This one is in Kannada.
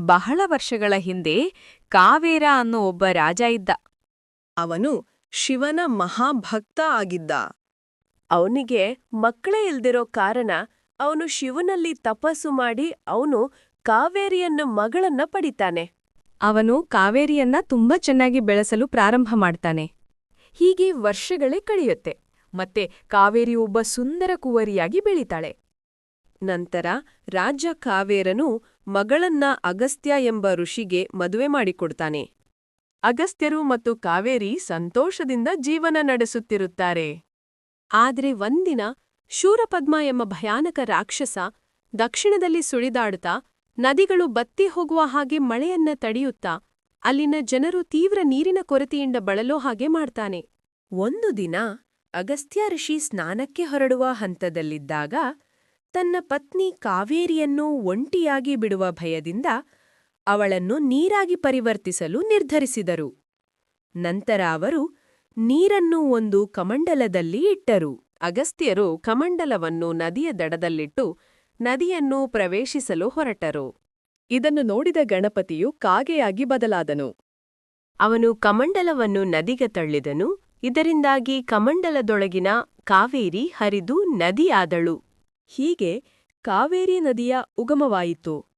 ಬಹಳ ವರ್ಷಗಳ ಹಿಂದೆ ಕಾವೇರ ಅನ್ನೋ ಒಬ್ಬ ರಾಜ ಇದ್ದ. ಅವನು ಶಿವನ ಮಹಾಭಕ್ತ ಆಗಿದ್ದ. ಅವನಿಗೆ ಮಕ್ಕಳೇ ಇಲ್ದಿರೋ ಕಾರಣ ಅವನು ಶಿವನಲ್ಲಿ ತಪಸ್ಸು ಮಾಡಿ ಅವನು ಕಾವೇರಿಯನ್ನ ಮಗಳನ್ನ ಪಡಿತಾನೆ. ಅವನು ಕಾವೇರಿಯನ್ನ ತುಂಬಾ ಚೆನ್ನಾಗಿ ಬೆಳೆಸಲು ಪ್ರಾರಂಭ ಮಾಡ್ತಾನೆ. ಹೀಗೆ ವರ್ಷಗಳೇ ಕಳೆಯುತ್ತೆ. ಮತ್ತೆ ಕಾವೇರಿ ಒಬ್ಬ ಸುಂದರ ಕುವರಿಯಾಗಿ ಬೆಳೀತಾಳೆ. ನಂತರ ರಾಜ ಕಾವೇರನು ಮಗಳನ್ನ ಅಗಸ್ತ್ಯ ಎಂಬ ಋಷಿಗೆ ಮದುವೆ ಮಾಡಿಕೊಡ್ತಾನೆ. ಅಗಸ್ತ್ಯರು ಮತ್ತು ಕಾವೇರಿ ಸಂತೋಷದಿಂದ ಜೀವನ ನಡೆಸುತ್ತಿರುತ್ತಾರೆ. ಆದರೆ ಒಂದಿನ ಶೂರಪದ್ಮ ಎಂಬ ಭಯಾನಕ ರಾಕ್ಷಸ ದಕ್ಷಿಣದಲ್ಲಿ ಸುಳಿದಾಡುತ್ತಾ ನದಿಗಳು ಬತ್ತಿ ಹೋಗುವ ಹಾಗೆ ಮಳೆಯನ್ನ ತಡೆಯುತ್ತಾ ಅಲ್ಲಿನ ಜನರು ತೀವ್ರ ನೀರಿನ ಕೊರತೆಯಿಂದ ಬಳಲೋ ಹಾಗೆ ಮಾಡ್ತಾನೆ. ಒಂದು ದಿನ ಅಗಸ್ತ್ಯ ಋಷಿ ಸ್ನಾನಕ್ಕೆ ಹೊರಡುವ ಹಂತದಲ್ಲಿದ್ದಾಗ ತನ್ನ ಪತ್ನಿ ಕಾವೇರಿಯನ್ನು ಒಂಟಿಯಾಗಿ ಬಿಡುವ ಭಯದಿಂದ ಅವಳನ್ನು ನೀರಾಗಿ ಪರಿವರ್ತಿಸಲು ನಿರ್ಧರಿಸಿದರು. ನಂತರ ಅವರು ನೀರನ್ನು ಒಂದು ಕಮಂಡಲದಲ್ಲಿ ಇಟ್ಟರು. ಅಗಸ್ತ್ಯರು ಕಮಂಡಲವನ್ನು ನದಿಯ ದಡದಲ್ಲಿಟ್ಟು ನದಿಯನ್ನು ಪ್ರವೇಶಿಸಲು ಹೊರಟರು. ಇದನ್ನು ನೋಡಿದ ಗಣಪತಿಯು ಕಾಗೆಯಾಗಿ ಬದಲಾದನು. ಅವನು ಕಮಂಡಲವನ್ನು ನದಿಗೆ ತಳ್ಳಿದನು. ಇದರಿಂದಾಗಿ ಕಮಂಡಲದೊಳಗಿನ ಕಾವೇರಿ ಹರಿದು ನದಿಯಾದಳು. ಹೀಗೆ ಕಾವೇರಿ ನದಿಯ ಉಗಮವಾಯಿತು.